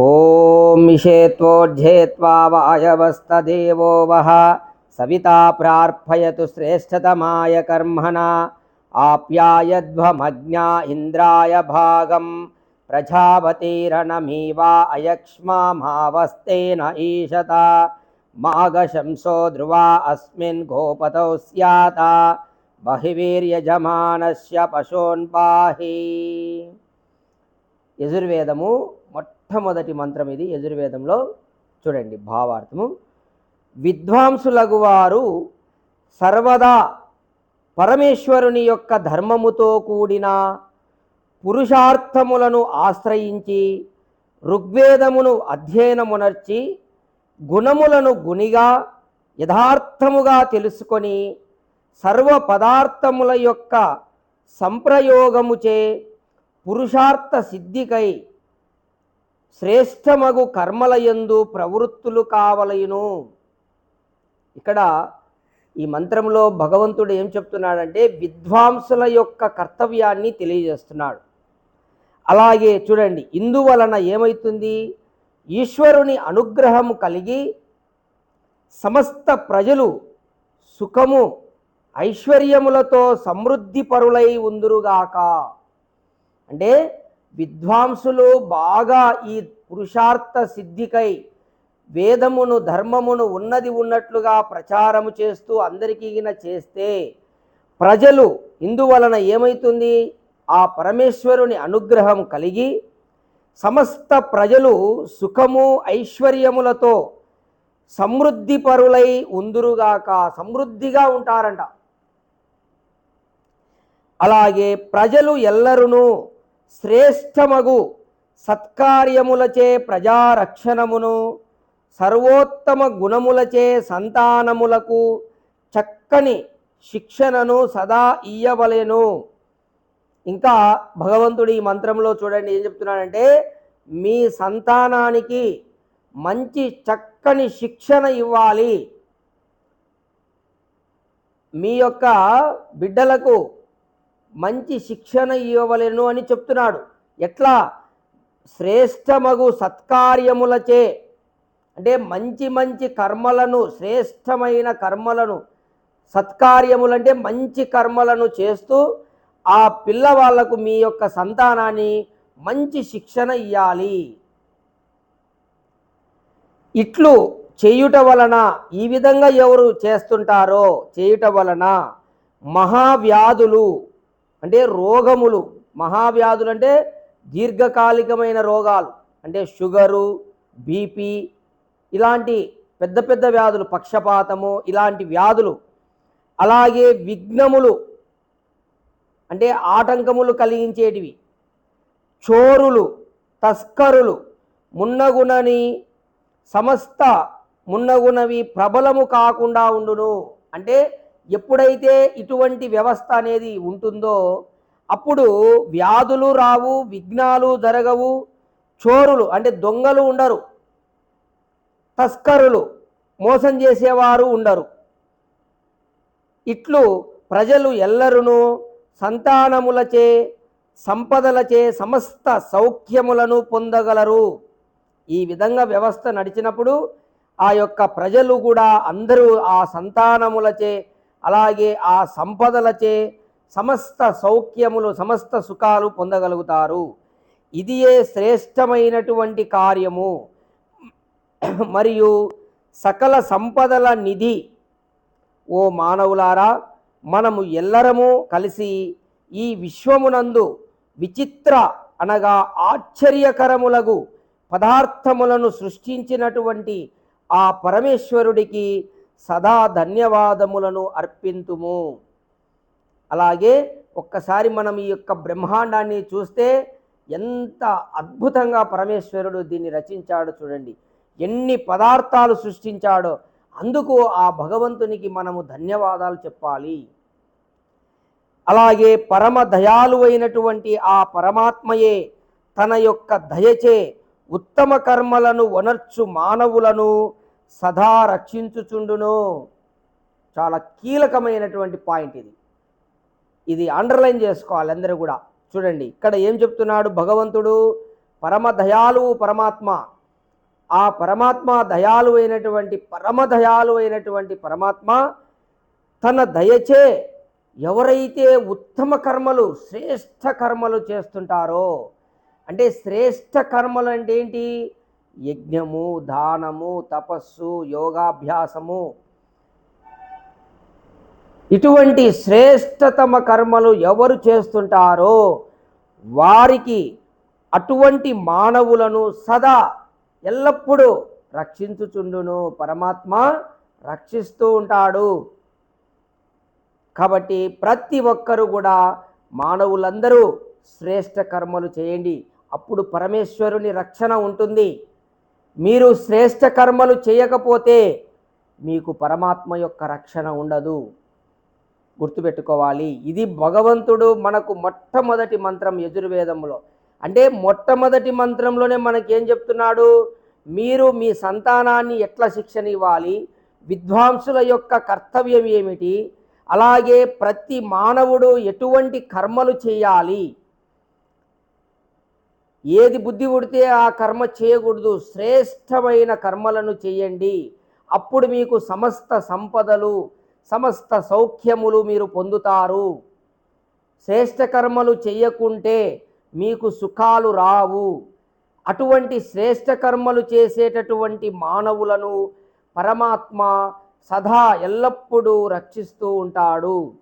ॐ मिषेत्वोढ्येत्वा वायवस्तदेवो वः सविता प्रार्पयतु श्रेष्ठतमाय कर्मणा आप्यायध्वमज्ञा इन्द्राय भागं प्रजापतिरणमीवा अयक्ष्मामावस्तेन ईशता माघशंसो ध्रुवा अस्मिन् गोपतौ स्यात बहिवीर्यजमानस्य पशून्पाहि यजुर्वेदमु మొట్టమొదటి మంత్రం ఇది యజుర్వేదంలో చూడండి భావార్థము. విద్వాంసులగు వారు సర్వదా పరమేశ్వరుని యొక్క ధర్మముతో కూడిన పురుషార్థములను ఆశ్రయించి ఋగ్వేదమును అధ్యయనమునర్చి గుణములను గునిగా యథార్థముగా తెలుసుకొని సర్వ పదార్థముల యొక్క సంప్రయోగముచే పురుషార్థ సిద్ధికై శ్రేష్టమగు కర్మలయందు ప్రవృత్తులు కావలయును. ఇక్కడ ఈ మంత్రంలో భగవంతుడు ఏం చెప్తున్నాడంటే విద్వాంసుల యొక్క కర్తవ్యాన్ని తెలియజేస్తున్నాడు. అలాగే చూడండి ఇందువలన ఏమవుతుంది ఈశ్వరుని అనుగ్రహం కలిగి సమస్త ప్రజలు సుఖము ఐశ్వర్యములతో సమృద్ధి పరులై ఉందురుగాక. అంటే విద్వాంసులు బాగా ఈ పురుషార్థ సిద్ధికై వేదమును ధర్మమును ఉన్నది ఉన్నట్లుగా ప్రచారము చేస్తూ అందరికీ చేస్తే ప్రజలు ఇందువలన ఏమవుతుంది ఆ పరమేశ్వరుని అనుగ్రహం కలిగి సమస్త ప్రజలు సుఖము ఐశ్వర్యములతో సమృద్ధి పరులై ఉందురుగాక సమృద్ధిగా ఉంటారంట. అలాగే ప్రజలు ఎల్లరును శ్రేష్టమగు సత్కార్యములచే ప్రజారక్షణమును సర్వోత్తమ గుణములచే సంతానములకు చక్కని శిక్షణను సదా ఇయ్యవలెను. ఇంకా భగవంతుడు ఈ మంత్రంలో చూడండి ఏం చెప్తున్నాడంటే మీ సంతానానికి మంచి చక్కని శిక్షణ ఇవ్వాలి. మీ యొక్క బిడ్డలకు మంచి శిక్షణ ఇవ్వవలెను అని చెప్తున్నాడు. ఎట్లా? శ్రేష్టమగు సత్కార్యములచే. అంటే మంచి మంచి కర్మలను శ్రేష్టమైన కర్మలను సత్కార్యములంటే మంచి కర్మలను చేస్తూ ఆ పిల్లవాళ్ళకు మీ యొక్క సంతానాన్ని మంచి శిక్షణ ఇవ్వాలి ఇట్లు చేయుట వలన ఈ విధంగా ఎవరు చేస్తుంటారో? చేయుట వలన మహావ్యాధులు అంటే రోగములు మహావ్యాధులు అంటే దీర్ఘకాలికమైన రోగాలు. అంటే షుగరు బీపీ ఇలాంటి పెద్ద పెద్ద వ్యాధులు పక్షపాతము ఇలాంటి వ్యాధులు. అలాగే విఘ్నములు అంటే ఆటంకములు కలిగించేటివి. చోరులు తస్కరులు మున్నగునని సమస్త మున్నగునవి ప్రబలము కాకుండా ఉండును. అంటే ఎప్పుడైతే ఇటువంటి వ్యవస్థ అనేది ఉంటుందో అప్పుడు వ్యాధులు రావు విఘ్నాలు జరగవు చోరులు అంటే దొంగలు ఉండరు తస్కరులు మోసం చేసేవారు ఉండరు. ఇట్లు ప్రజలు ఎల్లరును సంతానములచే సంపదలచే సమస్త సౌఖ్యములను పొందగలరు. ఈ విధంగా వ్యవస్థ నడిచినప్పుడు ఆ యొక్క ప్రజలు కూడా అందరూ ఆ సంతానములచే అలాగే ఆ సంపదలచే సమస్త సౌఖ్యములు సమస్త సుఖాలు పొందగలుగుతారు. ఇదియే శ్రేష్టమైనటువంటి కార్యము. మరియు సకల సంపదల నిధి. ఓ మానవులారా మనము ఎల్లరము కలిసి ఈ విశ్వమునందు విచిత్ర అనగా ఆశ్చర్యకరములగు పదార్థములను సృష్టించినటువంటి ఆ పరమేశ్వరుడికి సదా ధన్యవాదములను అర్పింతుము. అలాగే ఒక్కసారి మనం ఈ యొక్క బ్రహ్మాండాన్ని చూస్తే ఎంత అద్భుతంగా పరమేశ్వరుడు దీన్ని రచించాడో చూడండి. ఎన్ని పదార్థాలు సృష్టించాడో అందుకు ఆ భగవంతునికి మనము ధన్యవాదాలు చెప్పాలి. అలాగే పరమ దయాలు అయినటువంటి ఆ పరమాత్మయే తన యొక్క దయచే ఉత్తమ కర్మలను వనర్చు మానవులను సదా రక్షించుచుండును. చాలా కీలకమైనటువంటి పాయింట్ ఇది. ఇది అండర్లైన్ చేసుకోవాలి అందరూ కూడా. చూడండి ఇక్కడ ఏం చెప్తున్నాడు భగవంతుడు? పరమ దయాలువు పరమాత్మ. ఆ పరమాత్మ దయాలు అయినటువంటి పరమ దయాలు అయినటువంటి పరమాత్మ తన దయచే ఎవరైతే ఉత్తమ కర్మలు శ్రేష్ఠ కర్మలు చేస్తుంటారో అంటే శ్రేష్ఠ కర్మలు అంటే ఏంటి? యజ్ఞము దానము తపస్సు యోగాభ్యాసము. ఇటువంటి శ్రేష్టతమ కర్మలు ఎవరు చేస్తుంటారో వారికి అటువంటి మానవులను సదా ఎల్లప్పుడూ రక్షించుచుండును. పరమాత్మ రక్షిస్తూ ఉంటాడు. కాబట్టి ప్రతి ఒక్కరూ కూడా మానవులందరూ శ్రేష్ట కర్మలు చేయండి. అప్పుడు పరమేశ్వరుని రక్షణ ఉంటుంది. మీరు శ్రేష్ట కర్మలు చేయకపోతే మీకు పరమాత్మ యొక్క రక్షణ ఉండదు. గుర్తుపెట్టుకోవాలి. ఇది భగవంతుడు మనకు మొట్టమొదటి మంత్రం యజుర్వేదంలో. అంటే మొట్టమొదటి మంత్రంలోనే మనకేం చెప్తున్నాడు? మీరు మీ సంతానాన్ని ఎట్లా శిక్షణ ఇవ్వాలి విద్వాంసుల యొక్క కర్తవ్యం ఏమిటి? అలాగే ప్రతి మానవుడు ఎటువంటి కర్మలు చేయాలి? ఏది బుద్ధి ఉడితే ఆ కర్మ చేయకూడదు. శ్రేష్టమైన కర్మలను చేయండి. అప్పుడు మీకు సమస్త సంపదలు సమస్త సౌఖ్యములు మీరు పొందుతారు. శ్రేష్ట కర్మలు చేయకుంటే మీకు సుఖాలు రావు. అటువంటి శ్రేష్ట కర్మలు చేసేటటువంటి మానవులను పరమాత్మ సదా ఎల్లప్పుడూ రక్షిస్తూ ఉంటాడు.